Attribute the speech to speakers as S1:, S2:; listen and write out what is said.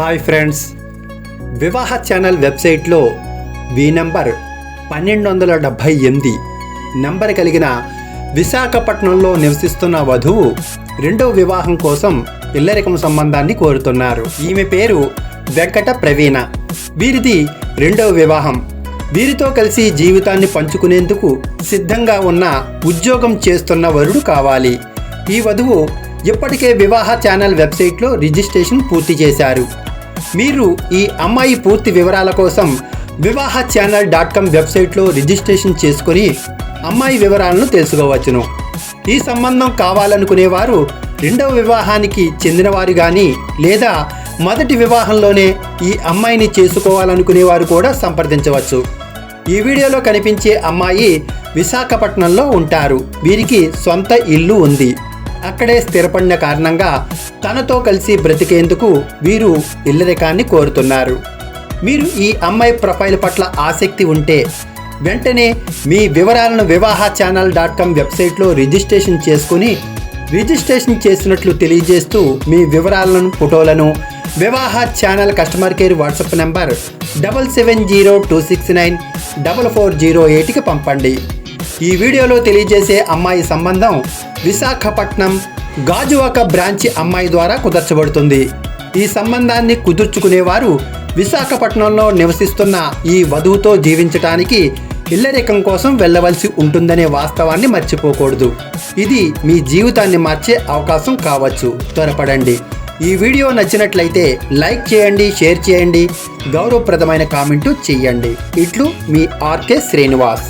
S1: Hi friends. వివాహ channel వెబ్సైట్లో వి number పన్నెండు వందల డెబ్భై ఎనిమిది నంబర్ కలిగిన విశాఖపట్నంలో నివసిస్తున్న వధువు రెండో వివాహం కోసం ఇల్లరికం సంబంధాన్ని కోరుతున్నారు. ఈమె పేరు వెంకట ప్రవీణ. వీరిది రెండో వివాహం. వీరితో కలిసి జీవితాన్ని పంచుకునేందుకు సిద్ధంగా ఉన్న ఉద్యోగం చేస్తున్న వరుడు కావాలి. ఈ వధువు ఇప్పటికే వివాహ ఛానల్ వెబ్సైట్లో రిజిస్ట్రేషన్ పూర్తి చేశారు. మీరు ఈ అమ్మాయి పూర్తి వివరాల కోసం వివాహ ఛానల్ డాట్ కామ్ వెబ్సైట్లో రిజిస్ట్రేషన్ చేసుకుని అమ్మాయి వివరాలను తెలుసుకోవచ్చును. ఈ సంబంధం కావాలనుకునేవారు రెండవ వివాహానికి చెందినవారు కానీ లేదా మొదటి వివాహంలోనే ఈ అమ్మాయిని చేసుకోవాలనుకునేవారు కూడా సంప్రదించవచ్చు. ఈ వీడియోలో కనిపించే అమ్మాయి విశాఖపట్నంలో ఉంటారు. వీరికి సొంత ఇల్లు ఉంది. అక్కడే స్థిరపడిన కారణంగా తనతో కలిసి బ్రతికేందుకు వీరు ఇల్లరికాన్ని కోరుతున్నారు. మీరు ఈ అమ్మాయి ప్రొఫైల్ పట్ల ఆసక్తి ఉంటే వెంటనే మీ వివరాలను వివాహ ఛానల్ డాట్ కామ్ వెబ్సైట్లో రిజిస్ట్రేషన్ చేసుకుని రిజిస్ట్రేషన్ చేసినట్లు తెలియజేస్తూ మీ వివరాలను ఫోటోలను Vivaha channel customer care WhatsApp number double seven zero two six nine double four zero ఎయిట్కి పంపండి. ఈ వీడియోలో తెలియజేసే అమ్మాయి సంబంధం విశాఖపట్నం గాజువాక బ్రాంచి అమ్మాయి ద్వారా కుదర్చబడుతుంది. ఈ సంబంధాన్ని కుదుర్చుకునేవారు విశాఖపట్నంలో నివసిస్తున్న ఈ వధువుతో జీవించటానికి ఇల్లరికం కోసం వెళ్ళవలసి ఉంటుందనే వాస్తవాన్ని మర్చిపోకూడదు. ఇది మీ జీవితాన్ని మార్చే అవకాశం కావచ్చు. త్వరపడండి. ఈ వీడియో నచ్చినట్లయితే లైక్ చేయండి షేర్ చేయండి గౌరవప్రదమైన కామెంటు చేయండి ఇట్లు మీ ఆర్కే శ్రీనివాస్.